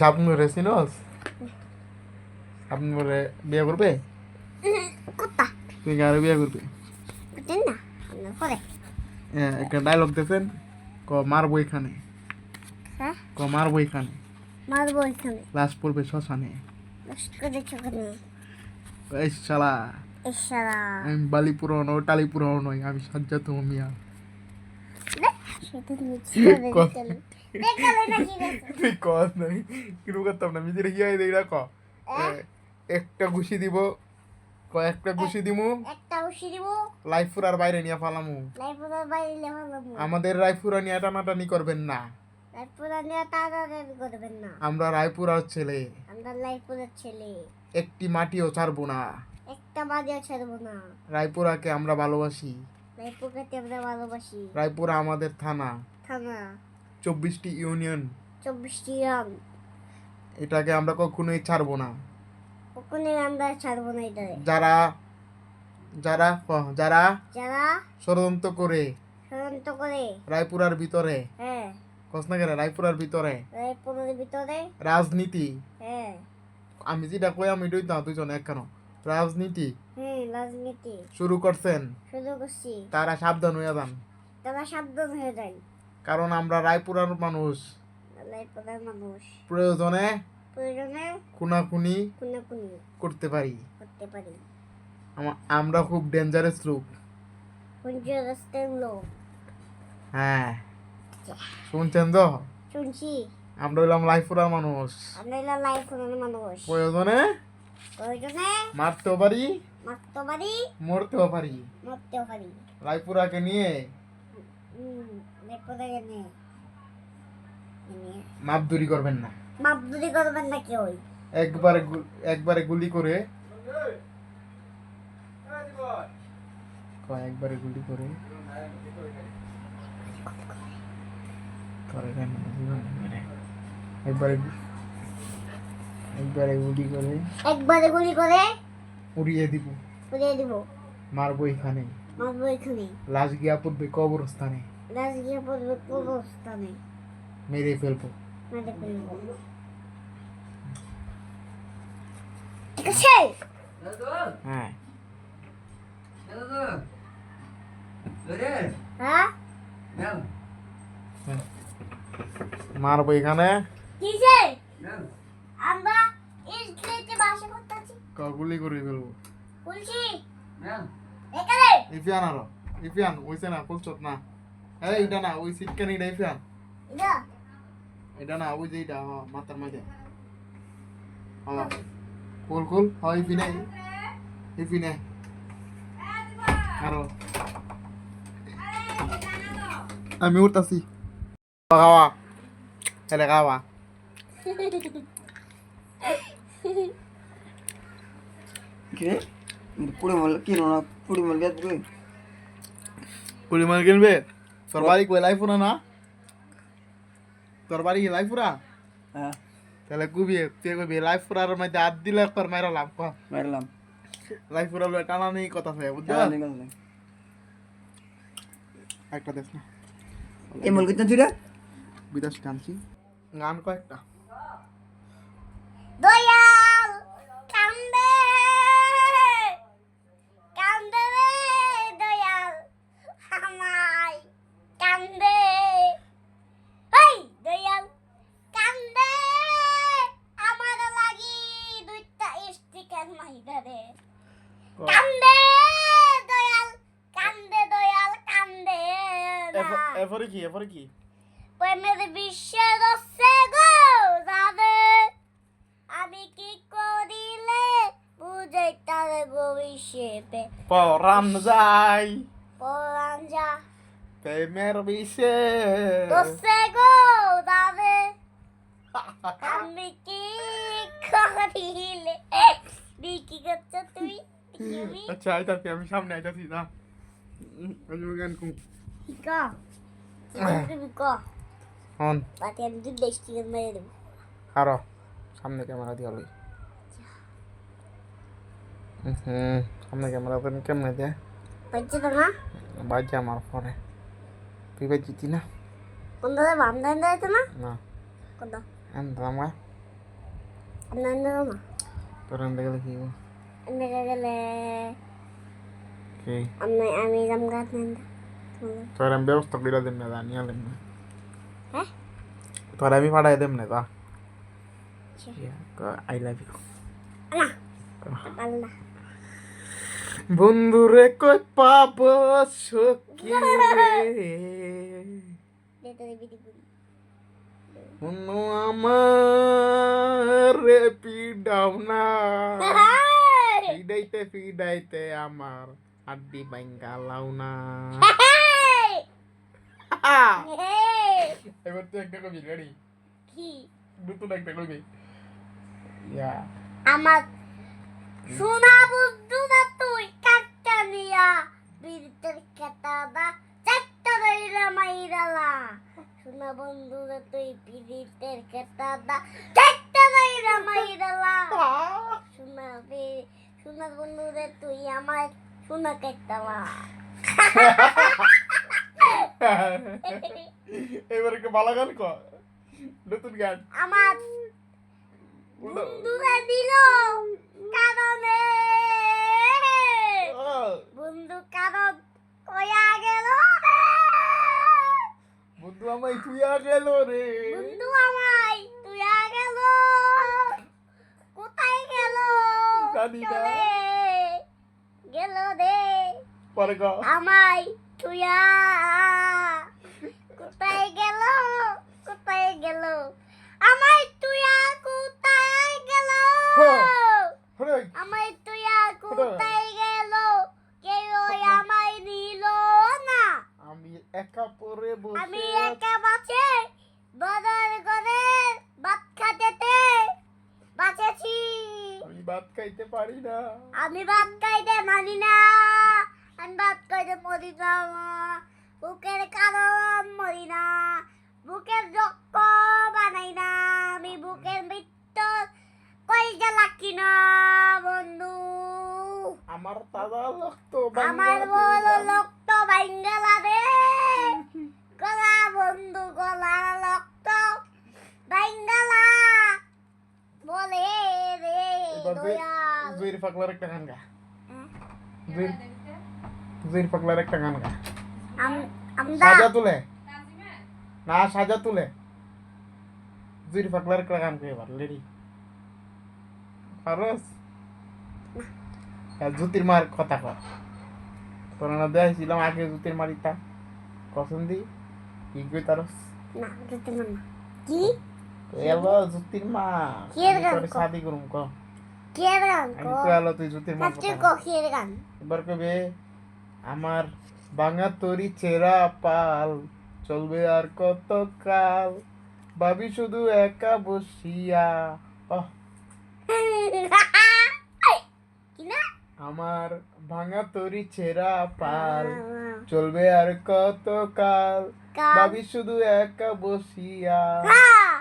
শাবনুরে চিনস শাবনুরে বিয়ে করবে? কুত্তা। তুই কারে বিয়ে করবে? না পরে। একটা ডায়লগ দেখেন ক মারবো এখানে। হ্যাঁ? ক মারবো এখানে। মারবো এখানে। লাশ পড়বে শ্মশানে। এই শালা। আমি বালি পুরানো টালি পুরানো নই আমি সাজ্জা তো মিয়া। তুই কস নাই কিরু করতাম না দেই না একটা ঘুষি দিব ক একটা ঘুষি দিমু একটা উশি দিব লাইফুর আর বাইরে নিয়ে ফালামু বাইরে আমাদের রায়পুরা নিয়ে টানাটানি করবেন না নিয়ে করবেন না আমরা রায়পুরার ছেলে আমরা ছেলে একটি মাটিও ছাড়বো না একটা বাজে ছাড়বো না রায়পুরাকে আমরা ভালোবাসি লাইপুরকে আমরা ভালোবাসি রায়পুরা আমাদের থানা থানা চব্বিশটি ইউনিয়ন। চব্বিশটি এটাকে আমরা কখনোই ছাড়বো না। ওখানে আমরা ছাড়বো না এটারে যারা যারা যারা যারা ষড়যন্ত্র করে ষড়যন্ত্র করে। রায়পুরার ভিতরে হ্যাঁ। কসনাগের রায়পুরার ভিতরে ভিতরে। রাজনীতি। হ্যাঁ। আমি যেটা কই আমি এটাই না দুজন এক কেন? রাজনীতি হ্যাঁ রাজনীতি। শুরু করছেন। শুরু করছি। তারা সাবধান হয়ে যান। তারা সাবধান হয়ে যায় কারণ আমরা রায়পুরার মানুষ। প্রয়োজনে প্রয়োজনে খুনাখুনি খুনাখুনি করতে পারি। করতে পারি। আমরা খুব ডেঞ্জারাস লোক। হ্যাঁ। শুনছেন তো? শুনছি। আমরা হইলাম লাইফুরার মানুষ। আমরা প্রয়োজনে প্রয়োজনে মারতেও পারি মারতে পারি মরতেও পারি। মরতেও পারি। রায়পুরাকে নিয়ে মাপদুরি করবেন না। মাপদুরি করবেন না কেউ একবারে একবারে গুলি করে। একবারে গুলি করে? করে একবারে একবারে গুলি করে। একবারে গুলি করে? উড়িয়ে দিব। উড়িয়ে দিব। মারবো এখানে মারবো এখানে লাশ গিয়া পড়বে কবরস্থানে। রাজগিয়া পড়বে কোন স্থানে মেরে ফেলব। মেরে ফেলব। ঠিক আছে হ্যাঁ। মারবো এখানে। আমরা গুলি করে ফেলব। ইফিয়ান আরও। ইফিয়ান ওইসে না ফুলচত না। এই এটা না ওই সিটকান এটা ইফিয়ান এটা না ওই যে এটা হ মাথার মাঝে হ কুল কুল হ ইফিনে ইফিনে আরও আমি উঠতাছি খাওয়া ছেলে খাওয়া কে পুড়ে মারল কিনো না পুড়ে গেছ কই কুড়ি মাল কিনবে তোর বাড়ি কই লাইফ না? তোর বাড়ি লাইফুরা? হ্যাঁ। তাহলে গুবি তুই কবি লাইফুরার মধ্যে হাত দিলে একবার মাইরা লাভ লাইফ পুরা লাইফুরা টানা নেই কথা থাকে বুঝছ একটা দেখ না। এই মল কিতন বিদাস গান টানছি। গান কয়েকটা দয়াল কান্দে কান্দে রে দয়াল আমায় কান্দে এই দয়াল কান্দে আমার লাগি দুইটা স্টিকার কান্দে দয়াল কান্দে দয়াল কান্দে এরপরে কি এরপরে কি? প্রেমের বিশ্বের রসে গো যাবে আমি কি করিলে বুঝাই তার ভবিষ্যতে। পরাম যাই। পরাণ যা। প্রেমের বিষে। রসে গো যাবে আমি কি করিলে? কি করছ তুই আচ্ছা আইতাছি আমি সামনে আইতাছি না আমি গান কু কি তুমি কর হন বাকি আমি তুই দেশ থেকে মেরে দেবো আরও সামনে ক্যামেরা দিয়ে লই হুম সামনে ক্যামেরা তুমি কেমনে দে পাইছে তো না বাজে আমার পরে তুই বাজিতি না কোন দাদা বাম দাদা যাইতো না না কোন এন দামা আনন্দ মা তোর আনতে গেলে কি হব? গেলে কি আমি আমি যাম গাছ আনন্দ তোর আমি ব্যবস্থা করে দেব না জানি আলেম না হ্যাঁ তোর আমি পাঠাই দেব না তা। আই লাভ ইউ বন্ধুরে কই পাব সখী রে বন্ধু আমার রে পিডাও না। ফিডাইতে ফিডাইতে আমার আড্ডি বাইঙ্গা লাও না। এবার তুই একটা কবি রেডি কি? নতুন একটা কবি। ইয়া আমার সোনা বন্ধু না মাইরালা বে তুই আমার কেতালা এবারে কি ভালো গান ক নতুন গান আমার বন্ধুরা দিল কারণে ও, বন্ধু কারণ কয়া গেল বন্ধু আমায় তুইয়া গেল রে বন্ধু আমায় তুইয়া গেল কোথায় গেল জানি না। চলে গেল রে পরে গো আমায় তুইয়া। কোথায় গেল? কোথায় গেল আমায় তুইয়া কোথায় গেল হ্যাঁ। হরে আমায় তুইয়া কোথায় গেল কেউ আমায় নিল না আমি একা পরে বসে আমি আছি। একা বাঁচে বদল করে ভাত খাতেতে বাঁচেছি আমি ভাত খাইতে পারি না আমি ভাত খাইতে মানি না আমি ভাত খাইতে মরি না বুকের কারণ মরি না বুকের রক্ত বানাই না আমি বুকের মৃত্যু কইতে লাকি না বন্ধু আমার তাজা রক্ত আমার বড় রক্ত বাঙ্গালা রে গলা বন্ধু গলা রক্ত বাঙ্গালা বলে রে দয়াল জুইর পাগলার একটা গান গা হ্যাঁ? জুইর জুইর পাগলার একটা গান গা সাজা তুলে। না সাজা তুলে। জুইর পাগলার একটা গান কে এবার লেডি। পারস হ্যাঁ, জুতির মার কথা কর তোর না দেখাইছিলাম আগে জুতির মারিতা কসম দি কি কই তারস? না মন না। কি? এলো জুতির মা কি গান শাদি করুম ক কি গান আমি কো তো এলো তুই জুতির মার কথা কো কি এর গান? এবার কবে আমার ভাঙা তরি চেরা পাল চলবে আর কত কাল ভাবি শুধু একা বসিয়া অহ, আমার ভাঙা তরি ছেঁড়া পাল চলবে আর কত কাল। ভাবি শুধু একা বসিয়া। হ্যাঁ।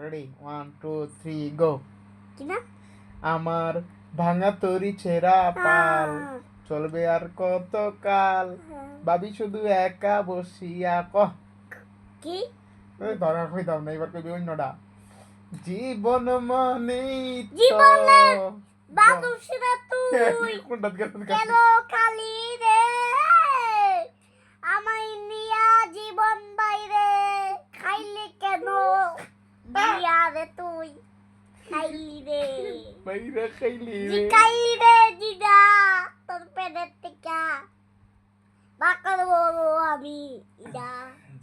Ready one two three go আমার ভাঙা তরি ছেঁড়া পাল। চলবে আর কত কাল ভাবি শুধু একা বসিয়া কহ কি? ধরা ধরা দাও না এবার কইবি অন্যটা। জীবন মানে জীবন বাদুসিরা তুই। কোনটা গেল কালি রে আমায় নিয়া জীবন বাইরে খাইলি কেন বিয়া রে তুই খাইলি রে বাইরে খাইলি রে জিকাইলি রে দিদা তোর পেটের টিকা বাকর বড় আমি ইদা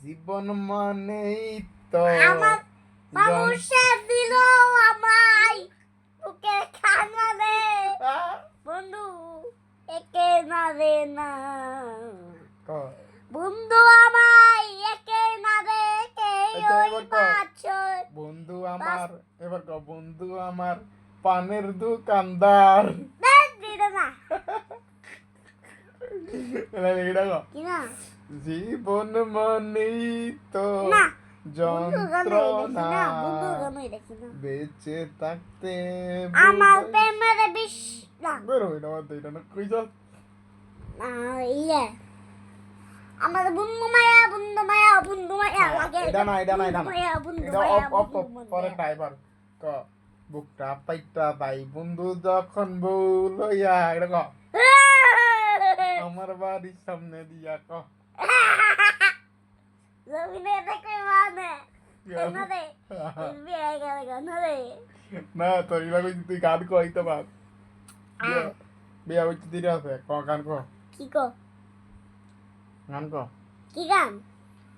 জীবন মানেই তো আমার মানুষে দিল আমায় বুকে খানা রে বন্ধু একে না রে না বন্ধু বন্ধু আমার এবার ক বন্ধু আমার পানের দোকানদার। দেখ দিদা না এলা এটা ক। কি না? জীবন মানেই তো না বন্ধু গান দেখি যন্ত্রণা না বন্ধু গান দেখি না। বেঁচে থাকতে আমার বুঝাই- প্রেমের বিষ না। বেরো এটা বাদ দে, এটা না কই যাস? না, ইয়ে। আমার বন্ধু মায়া বন্ধু মায়া বন্ধু মায়া লাগে এটা না এটা না এটা না। এটা অফ অফ পরে। টাইবার ক। বুকটা পাইটা তাই বন্ধু যখন বউ লইয়া এটা ক। আমার বাড়ির সামনে দিয়া ক। জমিনে দেখে মানে না। বিয়ে গেলে না রে? না তোর ইলা কইছি তুই গান কইতে পার। বিয়া- বিয়া হইতে দিরে আছে ক গান ক। কি কো? গান ক কি গান?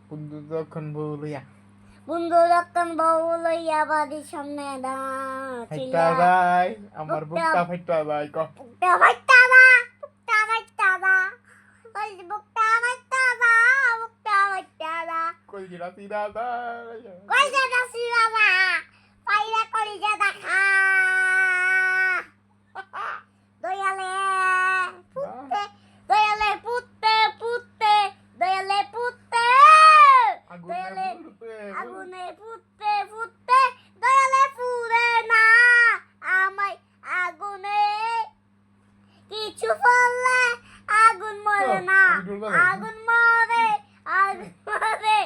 বন্ধু যখন বউ লইয়া। বন্ধু যখন বউ লইয়া বাড়ির সামনে দাঁড়িয়ে যায় আমার বুকটা- ফাইটা যায় ক? বুকটা ফাইটা দা বুকটা ফাইটা দা ওই বুকটা ফাইটা দা বুকটা ফাইটা দা কই গিরা তিরা যায় কই যাটা সিরাবা পাইরা করি যা দেখা দয়ালে পুত্তে দয়ালে পুত্তে পুত্তে দয়ালে পুত্তে আগুনে দয়ালে পুড়তে আগুনে ফুটতে ফুটতে দয়ালে ফুরে না আমায় আগুনে কিছু বললে আগুন মরে ও, না আমি ডুববো না। আগুন মরে আগুন মরে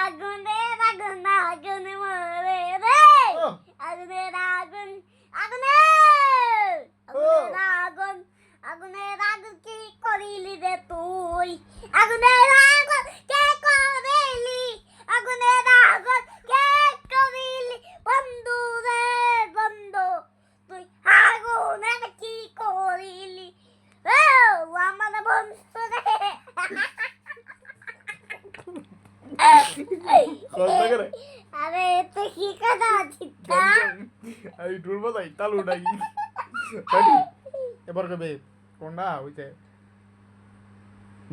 আগুনের আগুন আগুন মরে রে ও, আগুনের আগুন আগুনের আগুনের আগুন আগুনের আগুন কি করিলি রে তুই আগুনের আগুন কে করিলি আগুনের আগুন কে করিলি বন্ধু রে বন্ধু তুই আগুনের কি করিলি ও আমার বন্ধু রে করে আরে তুই কি কথা আছিস আমি ডুববো তাই তালু উঠাই এবার কবে কোনটা হইছে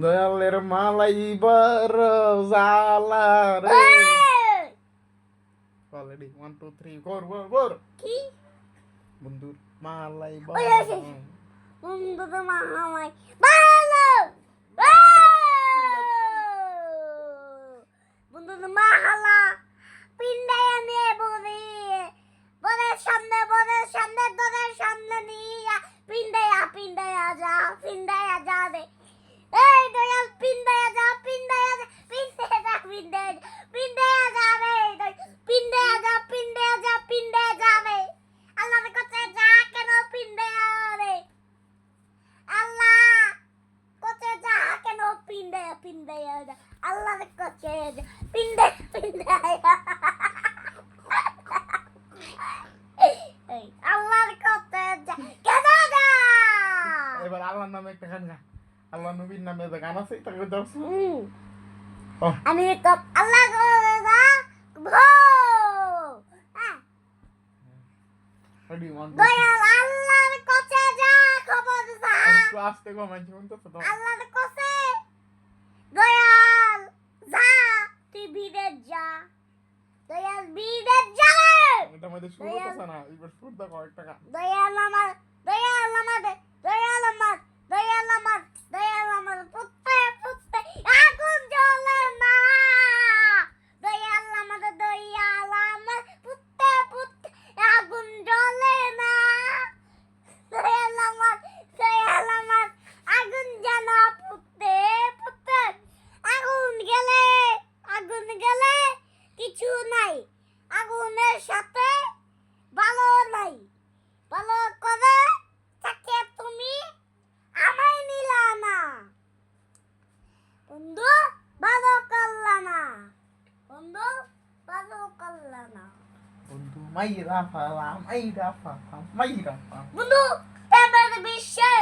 দয়ালের মালাইবার জালা রে already one two three four four four কি বন্ধুর মালাইবার ওই আছে। বন্ধু তো মামাই ভালো বন্ধু তো মাহালা পিন্ডায় নিয়ে বলি বনের সামনে বনের সামনে দরের সামনে নিয়ে পিন্ডায়া পিন্ডায়া যা পিন্ডায়া যা রে এই দয়াল পিন্ডায়া যা পিন্ডায়া যা পিন্ডায়া যা পিন্ডায়া যা পিন্ডায়া যা রে পিন্ডায়া যা পিন্ডায়া যা পিন্ডায়া যা রে আল্লাহর কাছে যা কেন পিন্ডায়া রে আল্লাহ কাছে যা কেন পিন্ডায়া পিন্ডায়া যা আল্লাহর কাছে যা পিন্ডায়া পিন্ডায়া আল্লাহর যা কেন এবার আল্লাহর নামে একটা গান গা। আল্লাহ নবীর নামে যে গান আছে তাকে দাও। আমি কপ আল্লাহ করে যা ভো! হ্যাঁ। দয়াল আল্লাহর কাছে যা খবর যা। আস্তে কম আছে তো? আল্লাহর কাছে দয়াল যা তুই ভিড়ে যা দয়াল ভিড়ে যা এটা মধ্যে শুরু হতেছে না এবার শুরু দেখো একটা দয়াল আমার দয়াল আমার দয়াল আমার দয়াল আমার দয়াল আমার পুত্তে পুত্তে আগুন জ্বলে না দয়াল আমার দয়াল আমার পুত্তে পুত্তে আগুন জ্বলে না দয়াল আমার দয়াল আমার আগুন জ্বালা পুত্তে পুত্তে আগুন গেলে আগুন গেলে কিছু নাই আগুনের সাথে ভালো নাই ভালো করে থাকে তুমি আমায় নিলা না বন্ধু ভালো করলা না বন্ধু ভালো করলা না মাইরা ফালা মাইরা ফালা মাইরা ফালা বন্ধু এবার বিশ্বে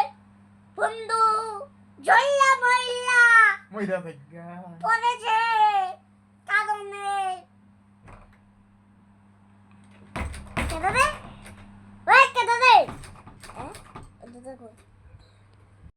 বন্ধু জল্লা মহিলা মাইরা থাকা পড়েছে কারণে দে ওই দে হ্যাঁ?